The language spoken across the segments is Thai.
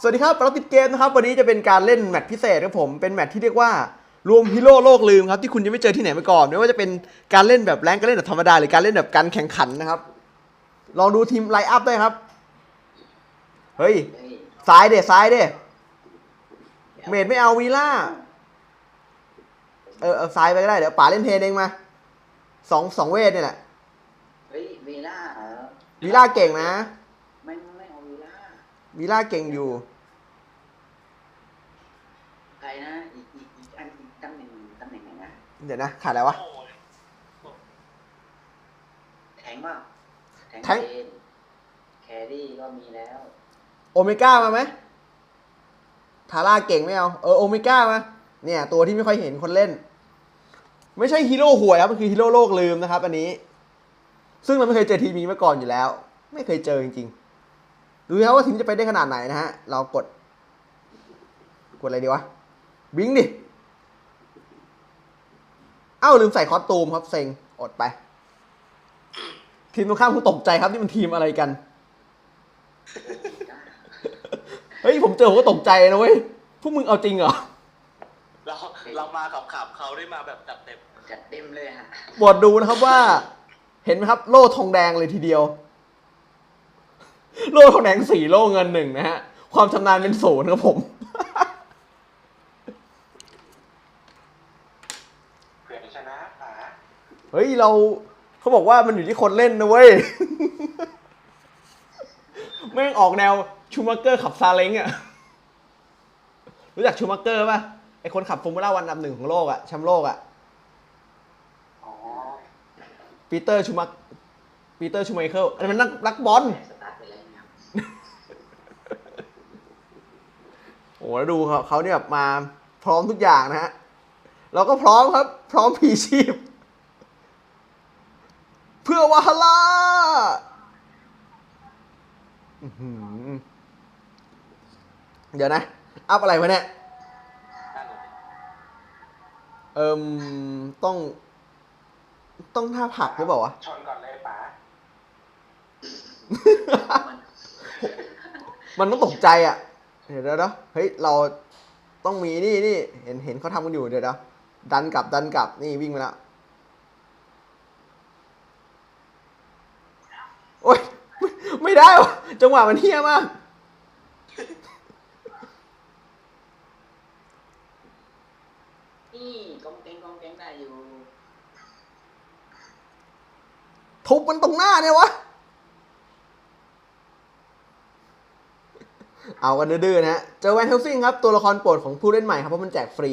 สวัสดีครับเราติดเกมนะครับ วันนี้จะเป็นการเล่นแมตช์พิเศษครับผม เป็นแมตช์ที่เรียกว่ารวมฮีโร่โลกลืมครับที่คุณยังไม่เจอที่ไหนมาก่อน ไม่ว่าจะเป็นการเล่นแบบแรงการเล่นแบบธรรมดาหรือการเล่นแบบการแข่งขันนะครับ ลองดูทีมไลน์อัพด้วยครับเฮ้ยเฮ้ยซ้ายเด้ซ้ายเด้เมดไม่เอาวีล่า เออเอาซ้ายไปก็ได้เดี๋ยวป๋าเล่นเทนเองมาสองสองเวทเนี่ยแหละเฮ้ยวีล่าเหรอวีล่าเก่งนะ ไม่ไม่เอาวีล่า วีล่าเก่งอยู่ใครนะอีกอีกอีกอันอีกตำแหน่งตำแหน่งไหนนะเดี๋ยวนะขาดอะไรวะ แทงเปล่าแทงเนแครี่ก็มีแล้วโอเมก้ามาไหมทาร่าเก่งไม่เอา เออโอเมก้ามาเนี่ย ตัวที่ไม่ค่อยเห็นคนเล่น ไม่ใช่ฮีโร่หวยครับ มันคือฮีโร่โลกลืมนะครับ อันนี้ ซึ่งเราไม่เคยเจอทีมนี้มาก่อนอยู่แล้ว ไม่เคยเจอจริงๆ ดูนะครับว่าทีมจะไปได้ขนาดไหนนะฮะ เรากด กดอะไรดีวะ บิงดิ เอ้าลืมใส่คอสตูมครับเซ็ง อดไป ทีมตรงข้ามคงตกใจครับนี่มันทีมอะไรกัน เฮ้ย ผมเจอผมก็ตกใจนะเว้ย พวกมึงเอาจริงเหรอ เราเรามาขับขับเขาได้มาแบบจัดเต็มจัดเต็มเลยฮะบทดูนะครับว่า เห็นไหมครับ โล่ทองแดงเลยทีเดียว โล่ทองแดงสี่โล่เงินหนึ่งนะฮะ ความชำนาญเป็นศูนย์ครับผมเปลี่ยนชนะป๋าเฮ้ยเราเขาบอกว่ามันอยู่ที่คนเล่นนะเว้ยแม่งออกแนวชูมักเกอร์ขับซาเล้งอะรู้จักชูมักเกอร์ป่ะไอคนขับฟอร์มูล่าวันอันดับหนึ่งของโลกอะแชมป์โลกอะอ๋อปีเตอร์ชูมักปีเตอร์ชูไมเคิลอันนี้มันนักนักบอล สตาร์ทไปแล้วนะครับ โอ้แล้วดูเขาเขาเนี่ยแบบมาพร้อมทุกอย่างนะฮะเราก็พร้อมครับ พร้อมพีชีพ เพื่อวาฮาร่าอื้อหือเดี๋ยวนะ อัพอะไรวะเนี่ยนั่นเลยเอิมต้อง ต้องท่าผลักหรือเปล่าวะชนก่อนเลยป๋ามันต้องตกใจอะ เดี๋ยวเดี๋ยวเดี๋ยวเฮ้ยเราต้องมีนี่นี่เห็นเห็นเขาทำกันอยู่เดี๋ยวเดี๋ยวดันกลับดันกลับนี่วิ่งมาแล้วโอ๊ยไม่ไม่ได้วะจังหวะมันเฮี้ยมากนี่กองแกงกองแกงได้อยู่ทุบมันตรงหน้าเนี่ยวะ เอากันดื้อๆนะฮะ เจอแวนเฮลซิงครับ ตัวละครโปรดของผู้เล่นใหม่ครับ เพราะมันแจกฟรี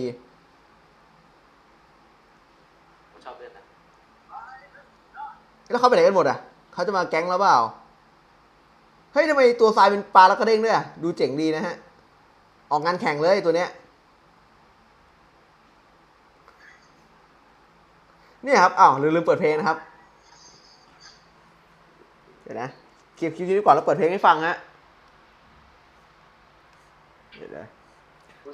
ผมชอบเล่นนะแล้วเขาไปไหนกันหมดอะ เขาจะมาแก๊งแล้วเปล่า เฮ้ยทำไมตัวทรายเป็นปลาแล้วก็เด้งด้วยอะ ดูเจ๋งดีนะฮะ ออกงานแข่งเลยตัวเนี้ย เนี่ยครับ อ้าวลืมลืมเปิดเพลงนะครับ เดี๋ยวนะคลิปคลิปนี้ก่อนแล้วเปิดเพลงให้ฟังฮะ เดี๋ยวนะ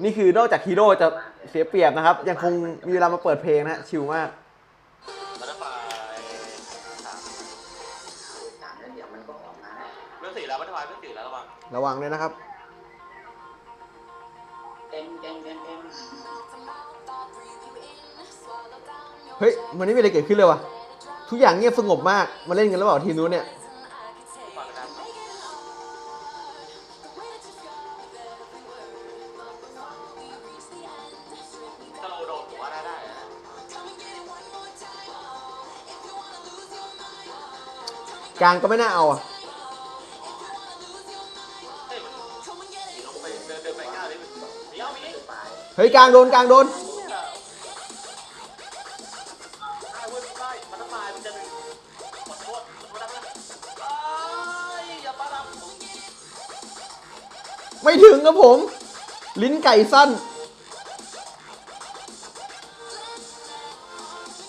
นี่คือนอกจากฮีโร่จะเสียเปรียบนะครับ ยังคงมีเวลามาเปิดเพลงนะฮะชิลมากบัตเตอร์ไฟสามถามแล้วเดี๋ยวมันก็ออกมาเรื่องสี่แล้วบัตเตอร์ไฟเรื่องสี่แล้วระวังระวังด้วยนะครับแกงแกงแกงแกงเฮ้ยมันไม่มีอะไรเกิดขึ้นเลยวะทุกอย่างเงียบสงบมากมาเล่นกันแล้วเปล่าทีมนู้นเนี่ย กลางก็ไม่น่าเอาอะเฮ้ยกลางโดนกลางโดนไม่ถึงครับผม ลิ้นไก่สั้น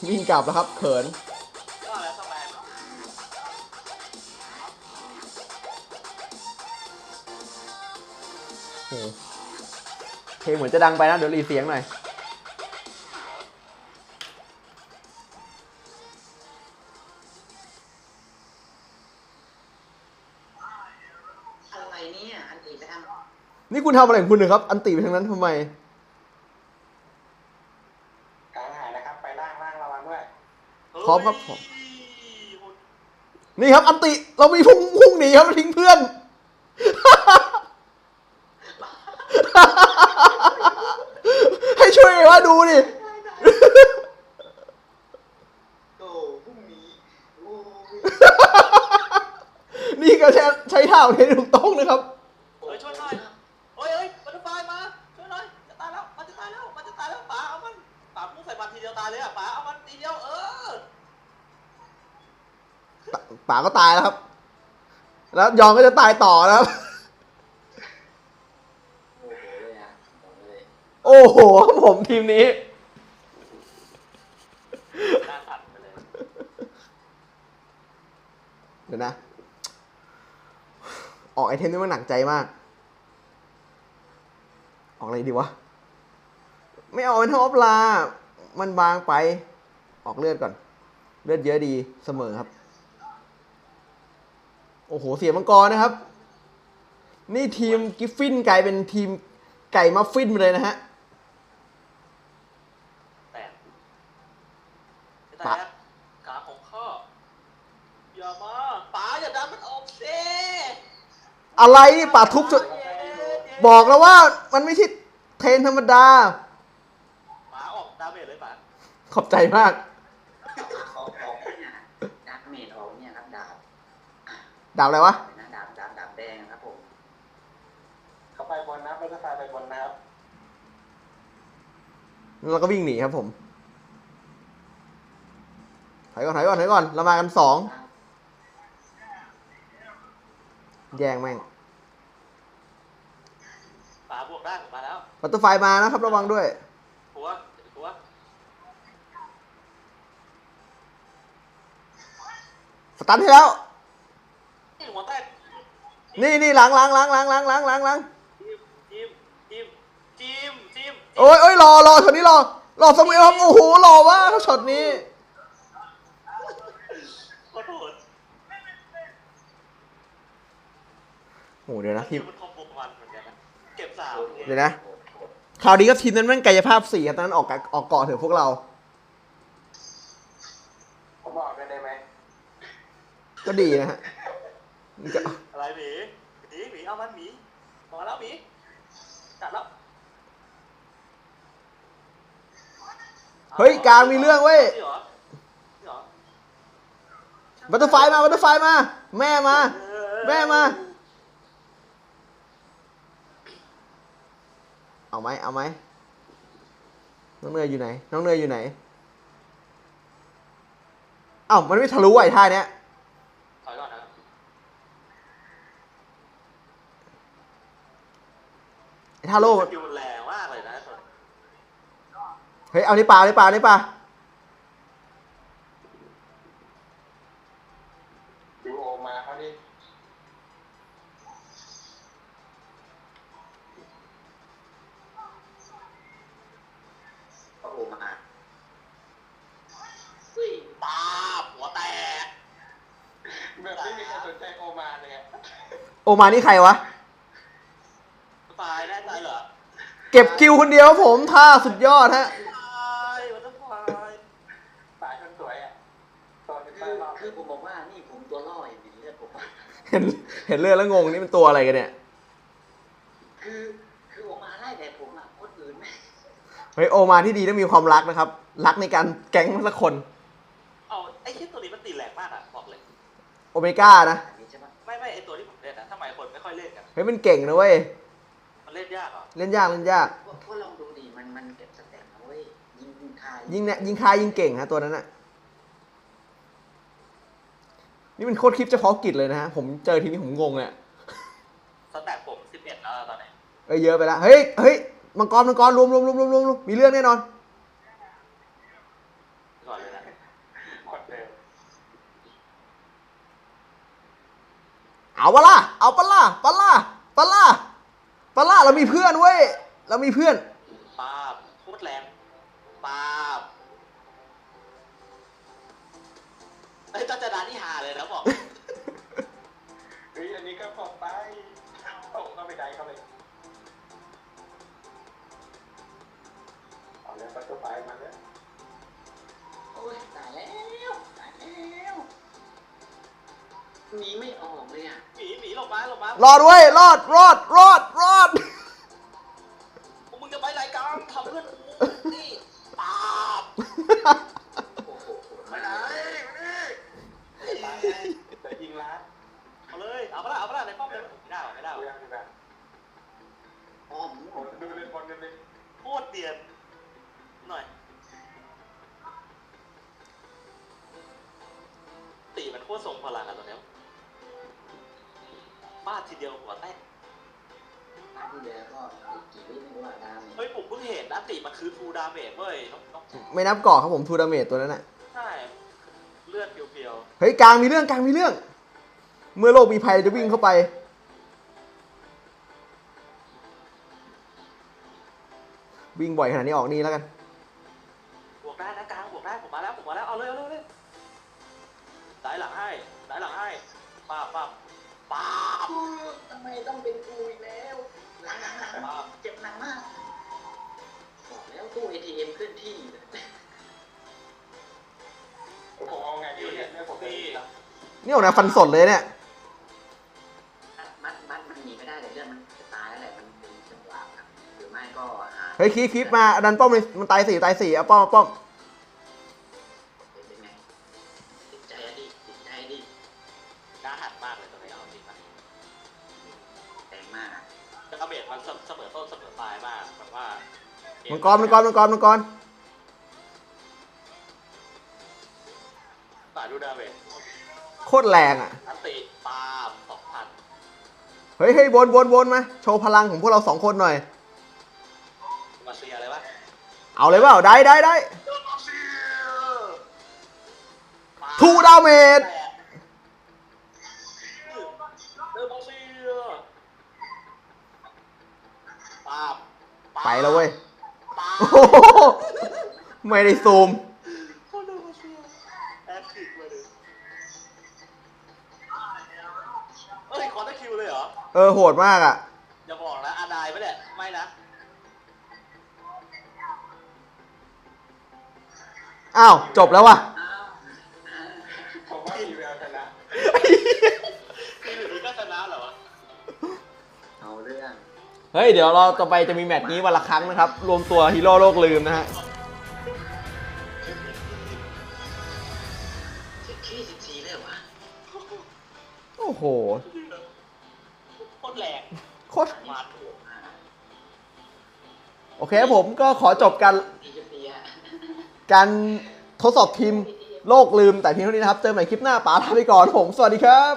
วิ่งกลับแล้วครับ เขิน ลงเหมือนจะดังไปนะ เดี๋ยวรีเสียงหน่อย อะไรเนี่ยอันตีไปทำนี่คุณทำอะไรของคุณเนี่ยครับ อันติไปทางนั้นทำไมกลางหายนะครับ ไปล่างล่างระวังด้วยพร้อมครับผมเฮ้ยโหดนี่ครับ อันติเรามีพุ่งพุ่งหนีครับทิ้งเพื่อน ให้ช่ วยว่าดูดิโอ้พรุ่งนี้โอ้ยนี่ก็ใช้ใช้ท่าของเทนถูกต้องนะครับ เฮ้ยช่วยหน่อยเฮ้ยเฮ้ยบัตเตอร์ไฟมาช่วยหน่อยจะตายแล้วมันจะตายแล้วมันจะตายแล้วป๋าเอามันป๋าพุ่งใส่มันทีเดียวตายเลยอะป๋าเอามันทีเดียวเออป่าก็ตายแล้วครับ แล้วยองก็จะตายต่อนะครับ โอ้โห ผมทีมนี้ หน้าสั่นไปเลยเดี๋ยวนะ ออกไอเทมนี่มันหนักใจมาก ออกอะไรดีวะ ไม่เอาเป็นท็อปลา มันบางไป ออกเลือดก่อน เลือดเยอะดีเสมอครับ โอ้โห เสียมังกรนะครับ นี่ทีมกิฟฟินกลายเป็นทีมไก่มัฟฟินไปเลยนะฮะ แตกจะตายแล้วกาของข้าอย่ามาป๋าอย่าดันมันออกเซ่ อะไรนี่ป่าทุบจนบอกแล้วว่ามันไม่ใช่เทรนธรรมดา ป๋าออกดาเมจเลยป๋าขอบใจมากออกออกเนี่ยดาบเมจออกเนี่ยครับดาบดาบอะไรวะ นะดาบดาบดาบแดงครับผมเขาไปบนนะบัตเตอร์ไฟไปบนนะครับแล้วก็วิ่งหนีครับผม ถอยก่อนถอยก่อนถอยก่อนเรามากันสอง แย่งแม่งป๋า บวกได้ผมมาแล้วบัตเตอร์ไฟมานะครับระวังด้วย หัวหัวสตันให้แล้ว นี่หัวแตกนี่นี่หลังหลังหลังหลังหลังหลังหลังหลังจิ้มจิ้มจิ้มจิ้มจิ้มโอ้ยโอ้ยรอรอช็อตนี้รอรอสมุยครับโอ้โหรอว่ากครับช็อตนี้ขอโทษโอ้โหเดี๋ยวนะทีม มันคอม เก็บสามเดี๋ยวนะคราวนี้ก็ทีมนั้นแม่งกายภาพสี่ครับตอนนั้นออกกะออกเกาะเถอะพวกเรา ผมบอกเลยได้ไหมก็ดีนะฮะนี่ก็อะไรหมีหมีหมีเอามันหมีมาแล้วหมีจัดแล้วเฮ้ยกลางมีเรื่องเว้ยจริงเหรอจริงเหรอบัตเตอร์ไฟมาบัตเตอร์ไฟมา แม่มา แม่มา เอาไหมเอาไหมน้องเนยอยู่ไหน น้องเนยอยู่ไหนเอ้ามันไม่ทะลุไอ้ท่าเนี้ยถอยก่อนนะไอ้ท่าโล่สมันกิลมันแรงมากเลยนะตัวนี้เฮ้ยเอานี่ปลาเอานี่ปลาเอานี่ปลา มานี่ใครวะ ตายแน่ใจเหรอเก็บกิวคนเดียวครับผมท่าสุดยอดฮะ ตายมันต้องตายปลายคนสวยอะตอนที่คืป้าอรอบคือผมบอกว่านี่ผมตัวล่ออย่างนี้เลือดผมอะเห็นเห็นเลือดแล้วงงนี่เป็นตัวอะไรกันเนี่ย คือคือออกมาไล่แต่ผมอะคนอื่นไม่เฮ้ยโอมาที่ดีต้องมีความรักนะครับ รักในการแก๊งสักคน เอาไอ้ที่ตัวนี้มันตีแรงมากอะบอกเลย โอเมก้านะ อันนี้ใช่ปะไม่ไม่ไอ้ตัวที่ คนไม่ค่อยเล่นกันเฮ้ยมันเก่งนะเว้ยมันเล่นยากเหรอเล่นยากเล่นยากก็ก็ลองดูดิมันมันเก็บสแต็กนะเว้ยยิงยิงคายยิงเนี่ยยิงคายยิงเก่งฮะตัวนั้นน่ะนี่มันโคตรคลิปเฉพาะกิจเลยนะฮะ ผมเจอทีนี้ผมงงเลยอะสแต็กผมสิบเอ็ดแล้วตอนนี้ เอ้ยเยอะไปละเฮ้ยเฮ้ยมังกรมังกรรวมรวมรวมรวมรวมรวมมีเรื่องแน่นอนก่อน เอาปะล่ะ เอาปะล่ะปะล่ะปะล่ะปะล่ะเรามีเพื่อนเว้ย เรามีเพื่อนปาบโคตรแรงปาบไอ้ยตานจะดานี่หาเลยนะบอก เฮ้ยอันนี้ก็พอไปส่งเไปได้เขาเลยเอาแล้วไประตูไปมาแล้วโอ้ยตายแล้ว ตายแล้วนี้ไม่ออกเลยอะ หมีหมีหลบมาหลบมารอดเว้ยรอดรอดรอดรอดพวกมึงจะไปไหนกันทำเพื่อนกูนี่ ฟาดทีเดียวหัวแตกอันที่แล้วก็อีกกี่วิไม่รู้ว่าดามเฮ้ยผมเพิ่งเห็นนะตีมันคือทูดาเมจเว้ยน้องน้องไม่นับก่อครับผมทูดาเมจตัวนั้นน่ะ ใช่เลือดเพียวเฮ้ยกลางมีเรื่องกลางมีเรื่อง เมื่อโลกมีภัยจะวิ่งเข้าไป วิ่งบ่อยขนาดนี้ออกนี่แล้วกัน ๆบวกได้นะกลางบวกได้ผมมาแล้วผมมาแล้วเอาเลยเอาเลยเอาเลยสายหลังให้สายหลังให้ป้าบป้าบ ป้าบทำไมต้องเป็นกูอีกแล้วหลังหลังหลังป้าบเจ็บหนักมากบอกแล้วตู้ ATM เคลื่อนที่ผมเอาไงดีเนี่ยเนี่ยผมเป็นนี่ออกแนวฟันสดเลยเนี่ยมัดมัดมันหนีไม่ได้แต่เรื่องมันจะตายแล้วแหละมันเป็นจังหวะครับหรือไม่ก็หาเฮ้ยคีบคีบมาดันป้อมเลยมันตายสี่ตายสี่เอาป้อมเอาป้อม งกรมังกรมังกรมังกรป่าดูดาเมจโคตรแรงอะ อันติปาล์มสองพันเฮ้ยเฮ้ยวนวนวนมาโชว์พลังของพวกเราสองคนหน่อย มาเซียอะไรวะเอาเลยเปล่าได้ได้ได้มาเซียทูดาเมจเดอร์มาเซียปาล์มาล์มไปแล้วเว้ยปาล์ โอ้มโหไม่ได้ซูม โคตรเดอร์มาเซียแอคทีฟเลยดิเอ้ยคอร์ดคิวเลยเหรอ เออโหดมากอะ อย่าบอกนะอาดายไม่แหละไม่นะ อ้าว จบแล้วว่ะอ้าวอ้าวผมว่ามีแววชนะคือ เฮ้ย เดี๋ยวเราต่อไปจะมีแมตช์นี้วันละครั้งนะครับ รวมตัวฮีโร่โลกลืมนะฮะเจ็ดที่สิบสี่เลยเหรอวะโอ้โหโคตรแรงโคตรมันอ่าโอเคครับผมก็ขอจบการดีจะเปียการทดสอบทีมโลกลืมแต่เพียงเท่านี้นะครับ เจอกันใหม่คลิปหน้าป๋าลาไปก่อนผม สวัสดีครับ